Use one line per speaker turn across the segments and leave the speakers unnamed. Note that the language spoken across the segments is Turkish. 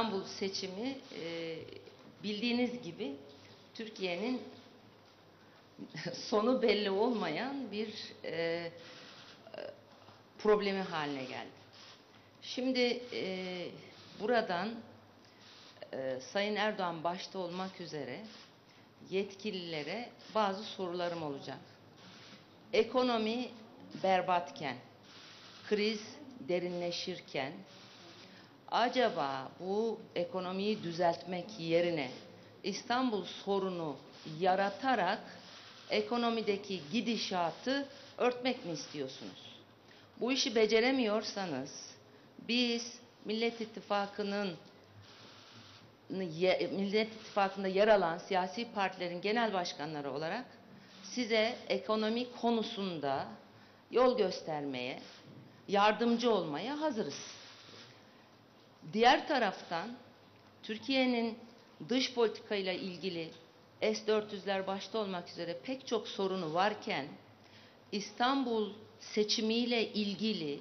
İstanbul seçimi e, bildiğiniz gibi Türkiye'nin sonu belli olmayan bir e, problemi haline geldi. Şimdi e, buradan Sayın Erdoğan başta olmak üzere yetkililere bazı sorularım olacak. Ekonomi berbatken, kriz derinleşirken acaba bu ekonomiyi düzeltmek yerine İstanbul sorunu yaratarak ekonomideki gidişatı örtmek mi istiyorsunuz? Bu işi beceremiyorsanız biz Millet İttifakı'nın Millet İttifakı'nda yer alan siyasi partilerin genel başkanları olarak size ekonomi konusunda yol göstermeye, yardımcı olmaya hazırız. Diğer taraftan Türkiye'nin dış politikayla ilgili S-400'ler başta olmak üzere pek çok sorunu varken İstanbul seçimiyle ilgili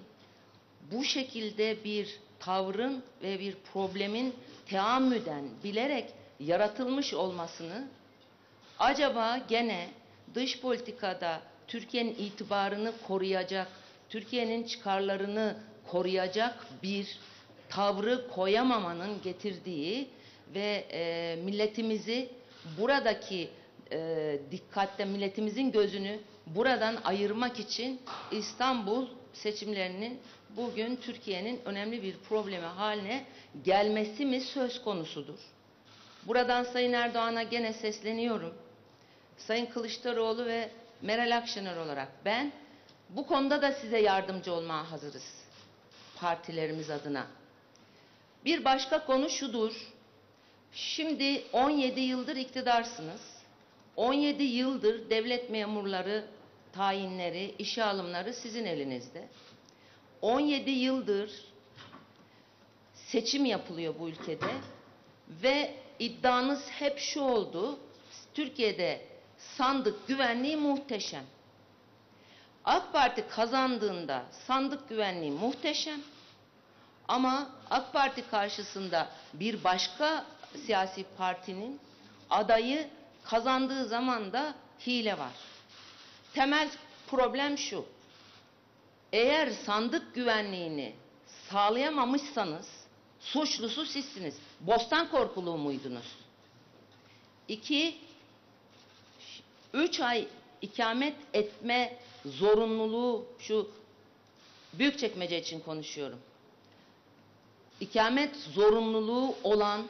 bu şekilde bir tavrın ve bir problemin teamüden bilerek yaratılmış olmasını acaba gene dış politikada Türkiye'nin itibarını koruyacak, Türkiye'nin çıkarlarını koruyacak bir tavrı koyamamanın getirdiği ve e, milletimizi buradaki e, dikkatle milletimizin gözünü buradan ayırmak için İstanbul seçimlerinin bugün Türkiye'nin önemli bir problemi haline gelmesi mi söz konusudur? Buradan Sayın Erdoğan'a gene sesleniyorum. Sayın Kılıçdaroğlu ve Meral Akşener olarak ben bu konuda da size yardımcı olmaya hazırız. Partilerimiz adına. Bir başka konu şudur. Şimdi 17 yıldır iktidarsınız. 17 yıldır devlet memurları tayinleri, işe alımları sizin elinizde. 17 yıldır seçim yapılıyor bu ülkede ve iddianız hep şu oldu. Türkiye'de sandık güvenliği muhteşem. AK Parti kazandığında sandık güvenliği muhteşem. Ama AK Parti karşısında bir başka siyasi partinin adayı kazandığı zaman da hile var. Temel problem şu. Eğer sandık güvenliğini sağlayamamışsanız suçlusu sizsiniz. Bostan korkuluğu muydunuz? İki, üç ay ikamet etme zorunluluğu şu Büyükçekmece için konuşuyorum. İkamet zorunluluğu olan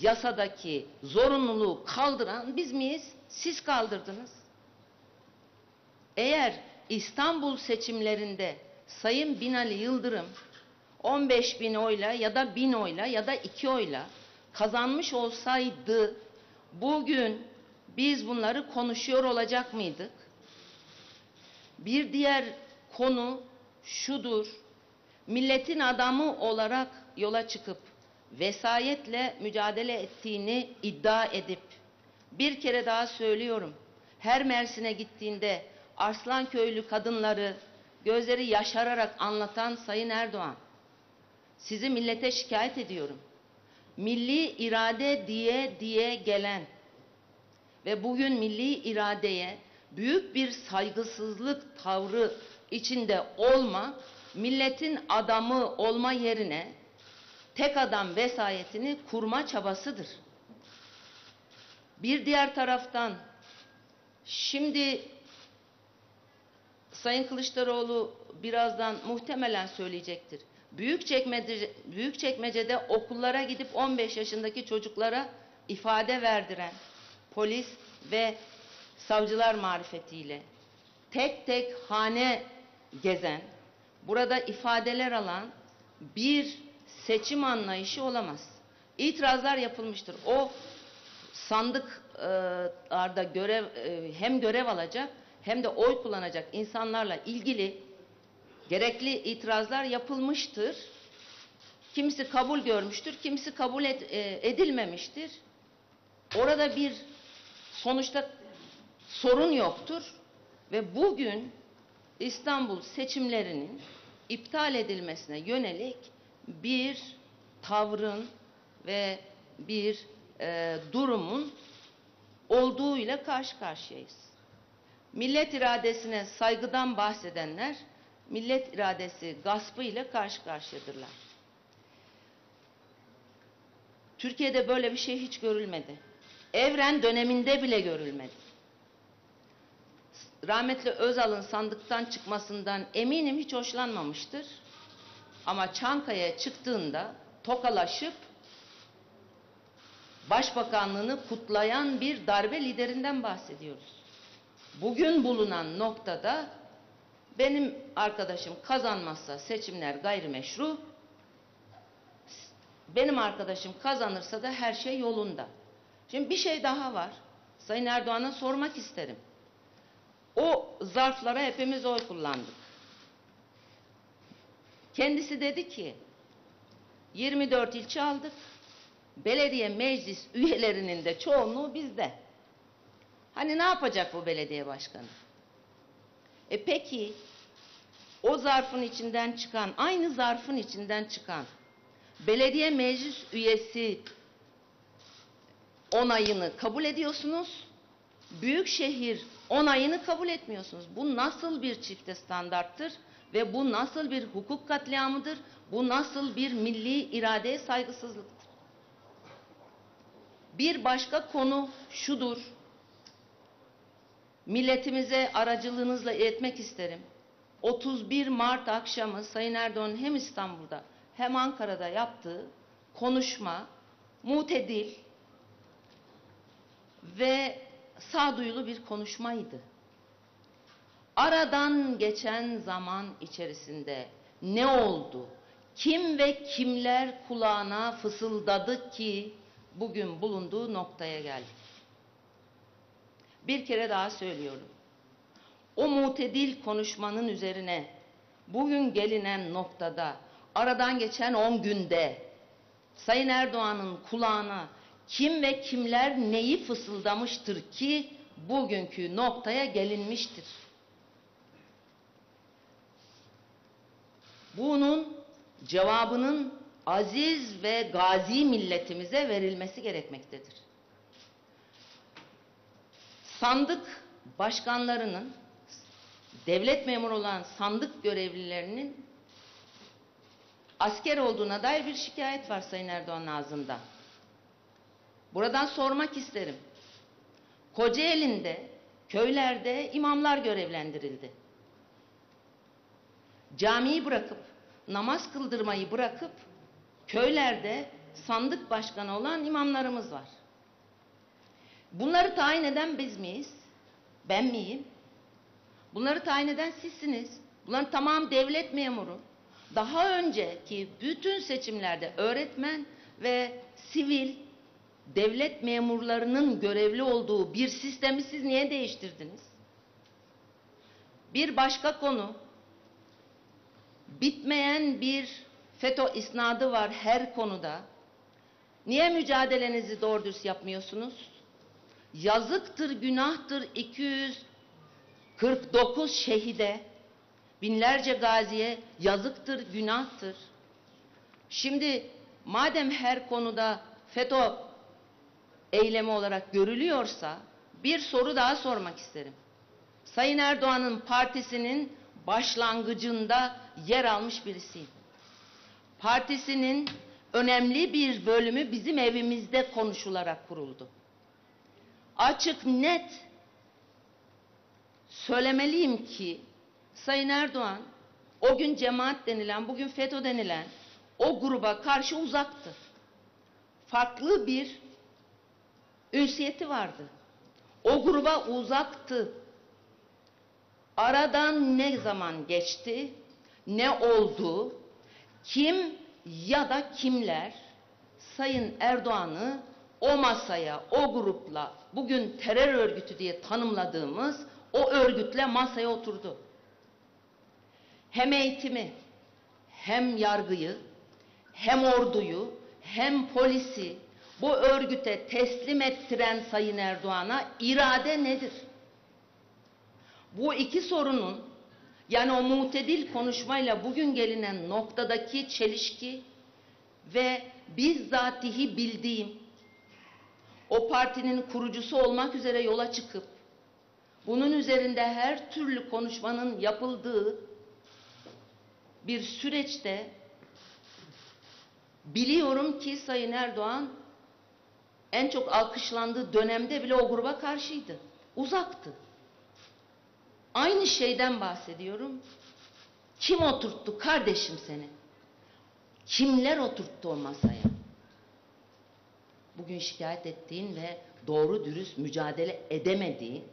yasadaki zorunluluğu kaldıran biz miyiz? Siz kaldırdınız. Eğer İstanbul seçimlerinde Sayın Binali Yıldırım 15 bin oyla ya da bin oyla ya da iki oyla kazanmış olsaydı bugün biz bunları konuşuyor olacak mıydık? Bir diğer konu şudur. Milletin adamı olarak yola çıkıp vesayetle mücadele ettiğini iddia edip bir kere daha söylüyorum. Her Mersin'e gittiğinde Arslan köylü kadınları gözleri yaşararak anlatan Sayın Erdoğan. Sizi millete şikayet ediyorum. Milli irade diye diye gelen ve bugün milli iradeye büyük bir saygısızlık tavrı içinde olma, milletin adamı olma yerine tek adam vesayetini kurma çabasıdır. Bir diğer taraftan şimdi Sayın Kılıçdaroğlu birazdan muhtemelen söyleyecektir. Büyükçekmece, Büyükçekmece'de okullara gidip 15 yaşındaki çocuklara ifade verdiren polis ve savcılar marifetiyle tek tek hane gezen, burada ifadeler alan bir seçim anlayışı olamaz. İtirazlar yapılmıştır. O sandıklarda görev e, hem görev alacak hem de oy kullanacak insanlarla ilgili gerekli itirazlar yapılmıştır. Kimisi kabul görmüştür, kimisi kabul e, edilmemiştir. Orada bir sonuçta sorun yoktur ve bugün İstanbul seçimlerinin iptal edilmesine yönelik bir tavrın ve bir e, durumun olduğuyla karşı karşıyayız. Millet iradesine saygıdan bahsedenler, millet iradesi gaspı ile karşı karşıyadırlar. Türkiye'de böyle bir şey hiç görülmedi. Evren döneminde bile görülmedi. Rahmetli Özal'ın sandıktan çıkmasından eminim hiç hoşlanmamıştır. Ama Çankaya'ya çıktığında tokalaşıp başbakanlığını kutlayan bir darbe liderinden bahsediyoruz. Bugün bulunan noktada benim arkadaşım kazanmazsa seçimler gayrimeşru, benim arkadaşım kazanırsa da her şey yolunda. Şimdi bir şey daha var. Sayın Erdoğan'a sormak isterim. O zarflara hepimiz oy kullandık. Kendisi dedi ki 24 ilçe aldık. Belediye meclis üyelerinin de çoğunluğu bizde. Hani ne yapacak bu belediye başkanı? E peki o zarfın içinden çıkan, aynı zarfın içinden çıkan belediye meclis üyesi onayını kabul ediyorsunuz. Büyükşehir onayını kabul etmiyorsunuz. Bu nasıl bir çifte standarttır ve bu nasıl bir hukuk katliamıdır? Bu nasıl bir milli iradeye saygısızlıktır? Bir başka konu şudur. Milletimize aracılığınızla iletmek isterim. 31 Mart akşamı Sayın Erdoğan'ın hem İstanbul'da hem Ankara'da yaptığı konuşma mutedil ve sağduyulu bir konuşmaydı. Aradan geçen zaman içerisinde ne oldu? Kim ve kimler kulağına fısıldadı ki bugün bulunduğu noktaya geldik? Bir kere daha söylüyorum. O mutedil konuşmanın üzerine bugün gelinen noktada aradan geçen 10 günde Sayın Erdoğan'ın kulağına kim ve kimler neyi fısıldamıştır ki bugünkü noktaya gelinmiştir. Bunun cevabının aziz ve gazi milletimize verilmesi gerekmektedir. Sandık başkanlarının devlet memuru olan sandık görevlilerinin asker olduğuna dair bir şikayet var Sayın Erdoğan'ın ağzında. Buradan sormak isterim. Kocaeli'nde, köylerde imamlar görevlendirildi. Camiyi bırakıp, namaz kıldırmayı bırakıp, köylerde sandık başkanı olan imamlarımız var. Bunları tayin eden biz miyiz? Ben miyim? Bunları tayin eden sizsiniz. Bunların tamam devlet memuru. Daha önceki bütün seçimlerde öğretmen ve sivil devlet memurlarının görevli olduğu bir sistemi siz niye değiştirdiniz? Bir başka konu, bitmeyen bir FETÖ isnadı var her konuda. Niye mücadelenizi doğru dürüst yapmıyorsunuz? Yazıktır, günahtır 249 şehide, binlerce gaziye yazıktır, günahtır. Şimdi madem her konuda FETÖ eylemi olarak görülüyorsa bir soru daha sormak isterim. Sayın Erdoğan'ın partisinin başlangıcında yer almış birisiyim. Partisinin önemli bir bölümü bizim evimizde konuşularak kuruldu. Açık net söylemeliyim ki Sayın Erdoğan o gün cemaat denilen, bugün FETÖ denilen o gruba karşı uzaktı. Farklı bir ünsiyeti vardı. O gruba uzaktı. Aradan ne zaman geçti, ne oldu, kim ya da kimler Sayın Erdoğan'ı o masaya, o grupla bugün terör örgütü diye tanımladığımız o örgütle masaya oturdu. Hem eğitimi, hem yargıyı, hem orduyu, hem polisi bu örgüte teslim ettiren Sayın Erdoğan'a irade nedir? Bu iki sorunun yani o mutedil konuşmayla bugün gelinen noktadaki çelişki ve bizzatihi bildiğim o partinin kurucusu olmak üzere yola çıkıp bunun üzerinde her türlü konuşmanın yapıldığı bir süreçte biliyorum ki Sayın Erdoğan en çok alkışlandığı dönemde bile o gruba karşıydı. Uzaktı. Aynı şeyden bahsediyorum. Kim oturttu kardeşim seni? Kimler oturttu o masaya? Bugün şikayet ettiğin ve doğru dürüst mücadele edemediğin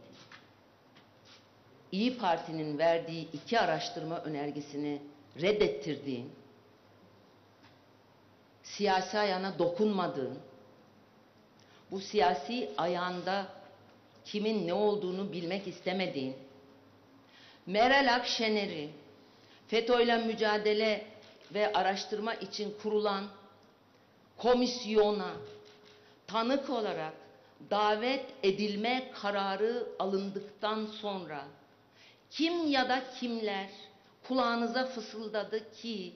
İyi Parti'nin verdiği iki araştırma önergesini reddettirdiğin, siyasi ayağına dokunmadığın, bu siyasi ayağında kimin ne olduğunu bilmek istemediğin, Meral Akşener'i FETÖ'yle mücadele ve araştırma için kurulan komisyona tanık olarak davet edilme kararı alındıktan sonra kim ya da kimler kulağınıza fısıldadı ki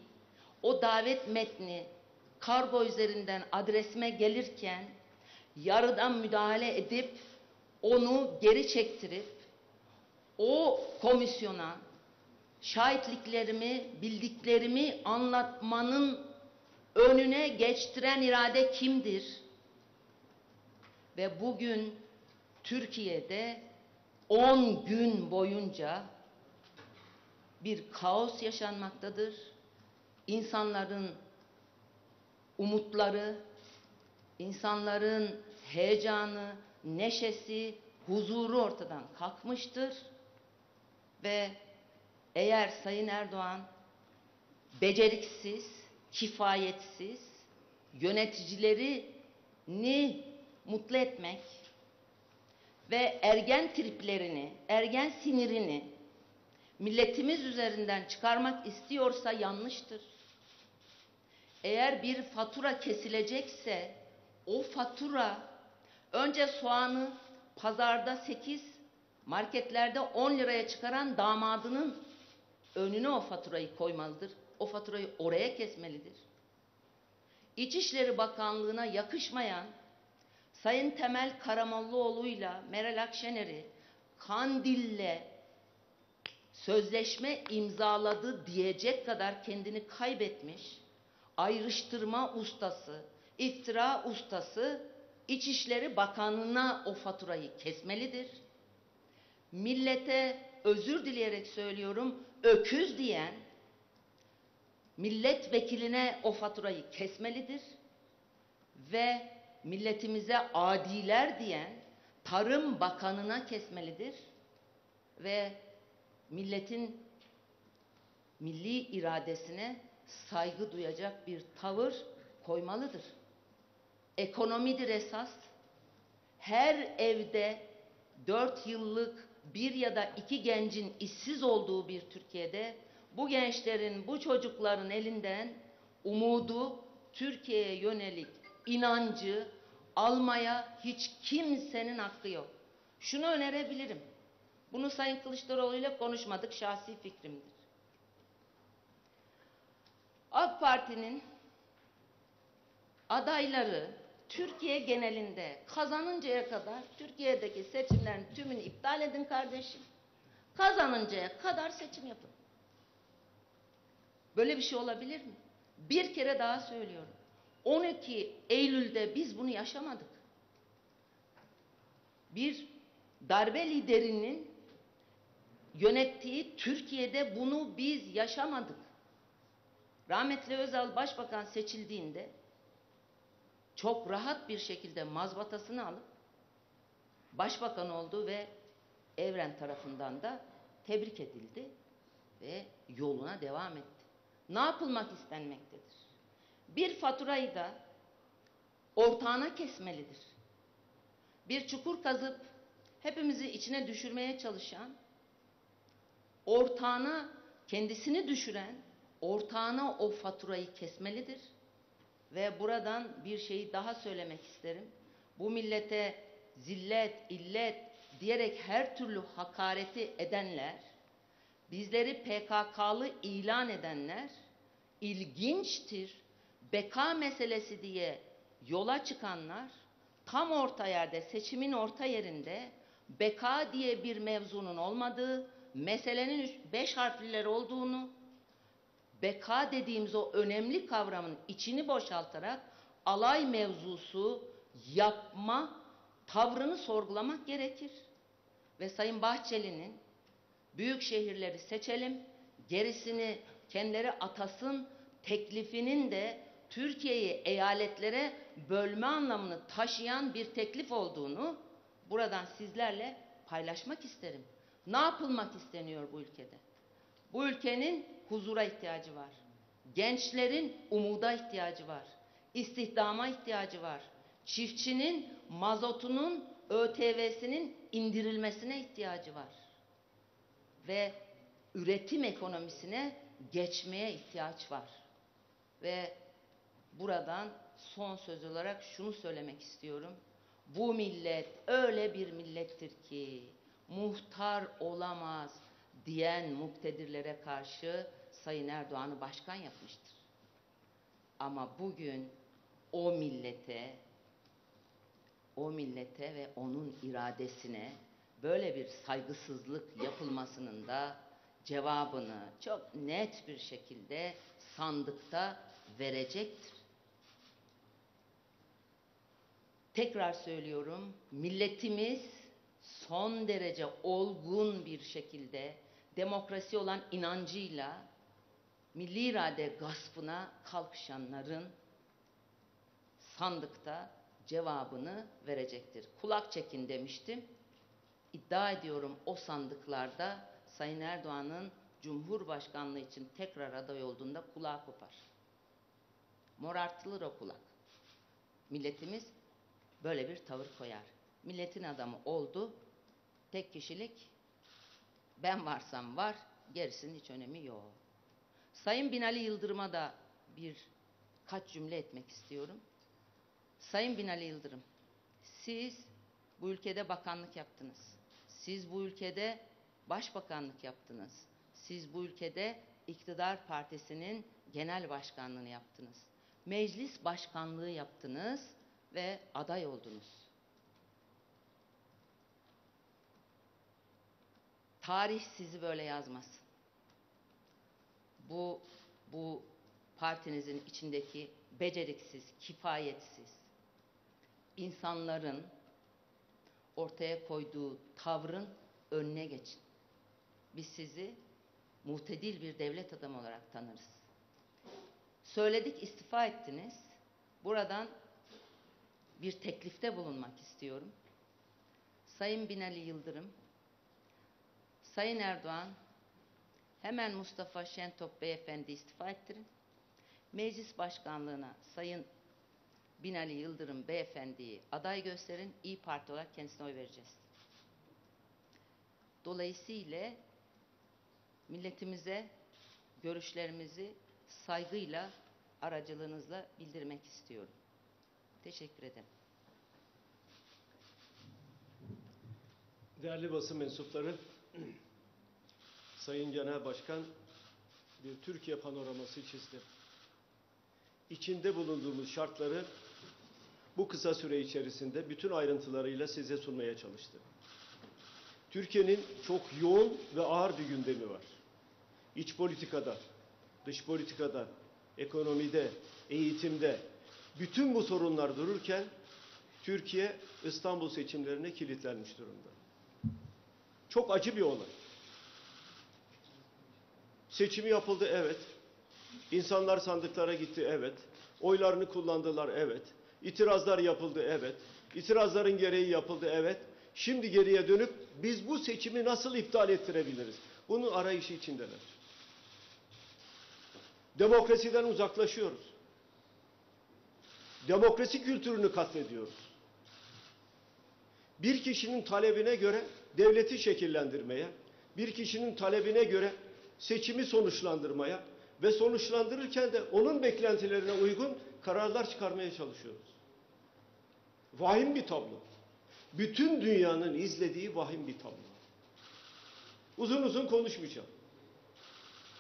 o davet metni kargo üzerinden adresime gelirken yarıdan müdahale edip onu geri çektirip o komisyona şahitliklerimi, bildiklerimi anlatmanın önüne geçtiren irade kimdir? Ve bugün Türkiye'de 10 gün boyunca bir kaos yaşanmaktadır. İnsanların umutları, insanların heyecanı, neşesi, huzuru ortadan kalkmıştır. Ve eğer Sayın Erdoğan beceriksiz, kifayetsiz yöneticilerini mutlu etmek ve ergen triplerini, ergen sinirini milletimiz üzerinden çıkarmak istiyorsa yanlıştır. Eğer bir fatura kesilecekse o fatura önce soğanı pazarda 8, marketlerde 10 liraya çıkaran damadının önüne o faturayı koymalıdır. O faturayı oraya kesmelidir. İçişleri Bakanlığı'na yakışmayan Sayın Temel Karamollaoğlu'yla Meral Akşener'i Kandil'le sözleşme imzaladı diyecek kadar kendini kaybetmiş, ayrıştırma ustası, iftira ustası İçişleri Bakanlığı'na o faturayı kesmelidir. Millete özür dileyerek söylüyorum, öküz diyen milletvekiline o faturayı kesmelidir ve milletimize adiler diyen Tarım Bakanı'na kesmelidir ve milletin milli iradesine saygı duyacak bir tavır koymalıdır. Ekonomidir esas. Her evde dört yıllık bir ya da iki gencin işsiz olduğu bir Türkiye'de bu gençlerin, bu çocukların elinden umudu Türkiye'ye yönelik inancı almaya hiç kimsenin hakkı yok. Şunu önerebilirim. Bunu Sayın Kılıçdaroğlu ile konuşmadık, şahsi fikrimdir. AK Parti'nin adayları Türkiye genelinde kazanıncaya kadar Türkiye'deki seçimlerin tümünü iptal edin kardeşim. Kazanıncaya kadar seçim yapın. Böyle bir şey olabilir mi? Bir kere daha söylüyorum. 12 Eylül'de biz bunu yaşamadık. Bir darbe liderinin yönettiği Türkiye'de bunu biz yaşamadık. Rahmetli Özal başbakan seçildiğinde çok rahat bir şekilde mazbatasını alıp başbakan oldu ve Evren tarafından da tebrik edildi ve yoluna devam etti. Ne yapılmak istenmektedir? Bir faturayı da ortağına kesmelidir. Bir çukur kazıp hepimizi içine düşürmeye çalışan, ortağına kendisini düşüren, ortağına o faturayı kesmelidir. Ve buradan bir şeyi daha söylemek isterim. Bu millete zillet, illet diyerek her türlü hakareti edenler, bizleri PKK'lı ilan edenler ilginçtir beka meselesi diye yola çıkanlar tam orta yerde, seçimin orta yerinde beka diye bir mevzunun olmadığı, meselenin beş harfliler olduğunu, beka dediğimiz o önemli kavramın içini boşaltarak alay mevzusu yapma tavrını sorgulamak gerekir. Ve Sayın Bahçeli'nin büyük şehirleri seçelim, gerisini kendileri atasın teklifinin de Türkiye'yi eyaletlere bölme anlamını taşıyan bir teklif olduğunu buradan sizlerle paylaşmak isterim. Ne yapılmak isteniyor bu ülkede? Bu ülkenin huzura ihtiyacı var. Gençlerin umuda ihtiyacı var. İstihdama ihtiyacı var. Çiftçinin mazotunun ÖTV'sinin indirilmesine ihtiyacı var. Ve üretim ekonomisine geçmeye ihtiyaç var. Ve buradan son söz olarak şunu söylemek istiyorum. Bu millet öyle bir millettir ki muhtar olamaz diyen muktedirlere karşı Sayın Erdoğan'ı başkan yapmıştır. Ama bugün o millete o millete ve onun iradesine böyle bir saygısızlık yapılmasının da cevabını çok net bir şekilde sandıkta verecektir. Tekrar söylüyorum, milletimiz son derece olgun bir şekilde demokrasi olan inancıyla milli irade gaspına kalkışanların sandıkta cevabını verecektir. Kulak çekin demiştim. İddia ediyorum o sandıklarda Sayın Erdoğan'ın Cumhurbaşkanlığı için tekrar aday olduğunda kulağı kopar. Morartılır o kulak. Milletimiz böyle bir tavır koyar. Milletin adamı oldu, tek kişilik, ben varsam var, gerisinin hiç önemi yok. Sayın Binali Yıldırım'a da bir kaç cümle etmek istiyorum. Sayın Binali Yıldırım, siz bu ülkede bakanlık yaptınız. Siz bu ülkede başbakanlık yaptınız. Siz bu ülkede iktidar partisinin genel başkanlığını yaptınız. Meclis başkanlığı yaptınız ve aday oldunuz. Tarih sizi böyle yazmaz. Bu bu partinizin içindeki beceriksiz, kifayetsiz insanların ortaya koyduğu tavrın önüne geçin. Biz sizi muhtedil bir devlet adamı olarak tanırız. Söyledik istifa ettiniz. Buradan bir teklifte bulunmak istiyorum. Sayın Binali Yıldırım, Sayın Erdoğan, hemen Mustafa Şentop Beyefendi istifa ettirin. Meclis Başkanlığına Sayın Binali Yıldırım Beyefendi'yi aday gösterin. İyi Parti olarak kendisine oy vereceğiz. Dolayısıyla milletimize görüşlerimizi saygıyla, aracılığınızla bildirmek istiyorum. Teşekkür ederim.
Değerli basın mensupları, Sayın Genel Başkan bir Türkiye panoraması çizdi. İçinde bulunduğumuz şartları bu kısa süre içerisinde bütün ayrıntılarıyla size sunmaya çalıştı. Türkiye'nin çok yoğun ve ağır bir gündemi var. İç politikada, dış politikada, ekonomide, eğitimde bütün bu sorunlar dururken Türkiye İstanbul seçimlerine kilitlenmiş durumda. Çok acı bir olay. Seçimi yapıldı evet. İnsanlar sandıklara gitti evet. Oylarını kullandılar evet. İtirazlar yapıldı evet. İtirazların gereği yapıldı evet. Şimdi geriye dönüp biz bu seçimi nasıl iptal ettirebiliriz? Bunun arayışı içindeler. Demokrasiden uzaklaşıyoruz. Demokrasi kültürünü katlediyoruz. Bir kişinin talebine göre devleti şekillendirmeye, bir kişinin talebine göre seçimi sonuçlandırmaya ve sonuçlandırırken de onun beklentilerine uygun kararlar çıkarmaya çalışıyoruz. Vahim bir tablo. Bütün dünyanın izlediği vahim bir tablo. Uzun uzun konuşmayacağım.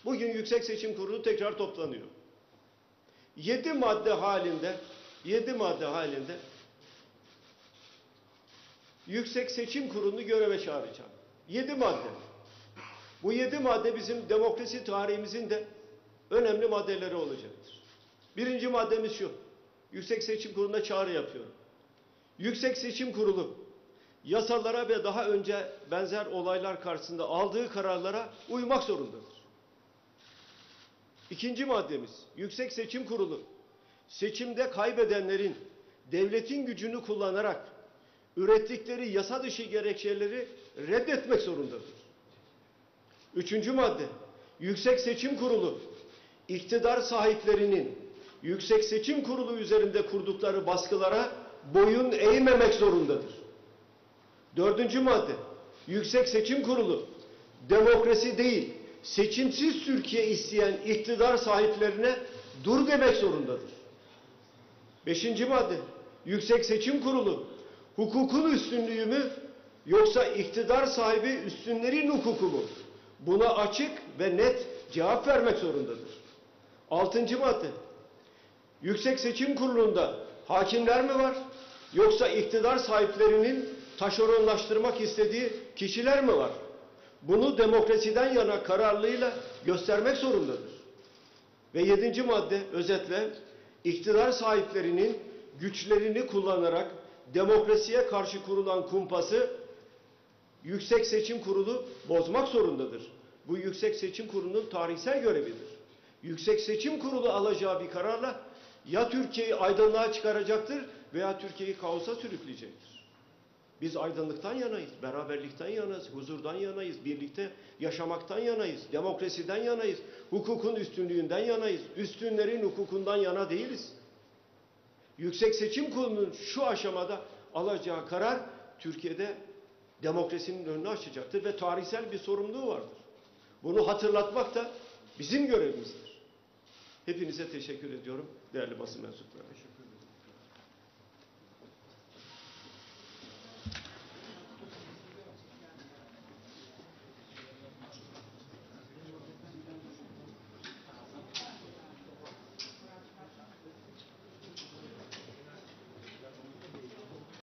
Bugün Yüksek Seçim Kurulu tekrar toplanıyor. yedi madde halinde yedi madde halinde Yüksek Seçim Kurulu'nu göreve çağıracağım. Yedi madde. Bu yedi madde bizim demokrasi tarihimizin de önemli maddeleri olacaktır. Birinci maddemiz şu. Yüksek Seçim Kurulu'na çağrı yapıyorum. Yüksek Seçim Kurulu yasalara ve daha önce benzer olaylar karşısında aldığı kararlara uymak zorundadır. İkinci maddemiz, Yüksek Seçim Kurulu seçimde kaybedenlerin devletin gücünü kullanarak ürettikleri yasa dışı gerekçeleri reddetmek zorundadır. Üçüncü madde, Yüksek Seçim Kurulu iktidar sahiplerinin Yüksek Seçim Kurulu üzerinde kurdukları baskılara boyun eğmemek zorundadır. Dördüncü madde, Yüksek Seçim Kurulu demokrasi değil, seçimsiz Türkiye isteyen iktidar sahiplerine dur demek zorundadır. Beşinci madde, Yüksek Seçim Kurulu hukukun üstünlüğü mü yoksa iktidar sahibi üstünlerin hukuku mu? Buna açık ve net cevap vermek zorundadır. Altıncı madde, Yüksek Seçim Kurulu'nda hakimler mi var yoksa iktidar sahiplerinin taşeronlaştırmak istediği kişiler mi var? Bunu demokrasiden yana kararlılığıyla göstermek zorundadır. Ve yedinci madde özetle iktidar sahiplerinin güçlerini kullanarak demokrasiye karşı kurulan kumpası Yüksek Seçim Kurulu bozmak zorundadır. Bu Yüksek Seçim Kurulu'nun tarihsel görevidir. Yüksek Seçim Kurulu alacağı bir kararla ya Türkiye'yi aydınlığa çıkaracaktır veya Türkiye'yi kaosa sürükleyecektir. Biz aydınlıktan yanayız, beraberlikten yanayız, huzurdan yanayız, birlikte yaşamaktan yanayız, demokrasiden yanayız, hukukun üstünlüğünden yanayız, üstünlerin hukukundan yana değiliz. Yüksek Seçim Kurulu'nun şu aşamada alacağı karar Türkiye'de demokrasinin önünü açacaktır ve tarihsel bir sorumluluğu vardır. Bunu hatırlatmak da bizim görevimizdir. Hepinize teşekkür ediyorum değerli basın mensupları.